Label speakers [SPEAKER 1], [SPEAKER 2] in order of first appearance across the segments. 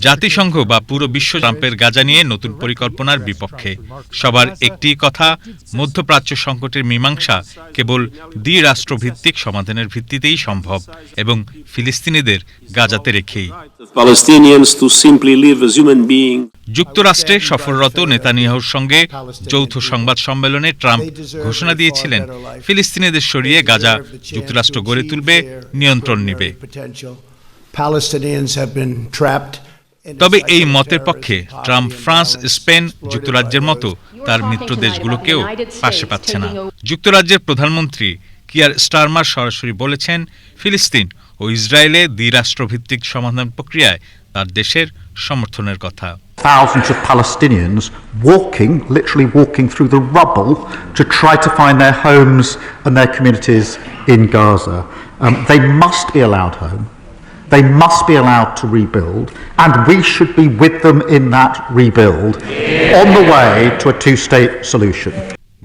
[SPEAKER 1] জাতিসংঘ বা পুরো বিশ্ব ট্রাম্পের গাজা নিয়ে নতুন পরিকল্পনার বিপক্ষে সবার একটি কথা মধ্যপ্রাচ্য সংকটের মীমাংসা কেবল দ্বিরাষ্ট্রভিত্তিক সমাধানের ভিত্তিতেই সম্ভব এবং ফিলিস্তিনিদের গাজাতে রেখেই. যুক্তরাষ্ট্রে সফররত নেতানিয়াহুর সঙ্গে যৌথ সংবাদ সম্মেলনে ট্রাম্প ঘোষণা দিয়েছিলেন ফিলিস্তিনিদের সরিয়ে গাজা যুক্তরাষ্ট্র গড়ে তুলবে নিয়ন্ত্রণ নিবে
[SPEAKER 2] Palestinians have been trapped.
[SPEAKER 1] তবে এই মতের পক্ষে ট্রাম্প ফ্রান্স স্পেন যুক্তরাজ্যের মতো তার মিত্র দেশগুলোকেও পাশে পাচ্ছে না যুক্তরাজ্যের প্রধানমন্ত্রী কিয়ার স্টারমার সরাসরি বলেছেন ফিলিস্তিন ও ইসরায়েলে দ্বিরাষ্ট্রভিত্তিক সমাধান প্রক্রিয়ায় তার দেশের সমর্থনের কথা
[SPEAKER 3] thousands of Palestinians walking, literally walking through the rubble to try to find their homes and their communities in Gaza. Um, they must be allowed home. They must be allowed to rebuild, and we should be with them in that rebuild on the way to a two state solution.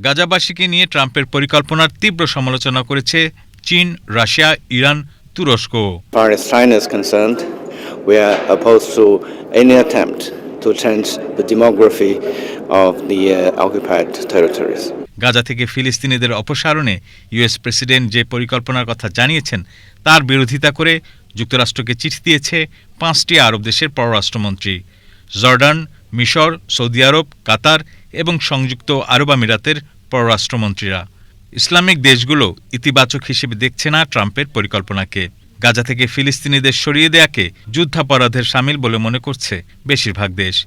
[SPEAKER 1] গাজাবাসীকে নিয়ে ট্রাম্পের পরিকল্পনার তীব্র সমালোচনা করেছে চীন Russia Iran তুরস্ক
[SPEAKER 4] far as China is concerned, we are opposed to any attempt to change the demography of the uh, occupied territories.
[SPEAKER 1] Gaza থেকে ফিলিস্তিনিদের অপসারণে ইউএস প্রেসিডেন্ট যে পরিকল্পনার কথা জানিয়েছেন তার বিরোধিতা করে যুক্তরাষ্ট্রকে চিঠি দিয়েছে পাঁচটি আরব দেশের পররাষ্ট্রমন্ত্রী। জর্ডান, মিশর, সৌদি আরব, কাতার এবং সংযুক্ত আরব আমিরাতের পররাষ্ট্রমন্ত্রীরা। ইসলামিক দেশগুলো ইতিবাচক হিসেবে দেখছে না ট্রাম্পের পরিকল্পনাকে। গাজা থেকে ফিলিস্তিনিদের সরিয়ে দেয়াকে যুদ্ধাপরাধের সামিল বলে মনে করছে বেশিরভাগ দেশ।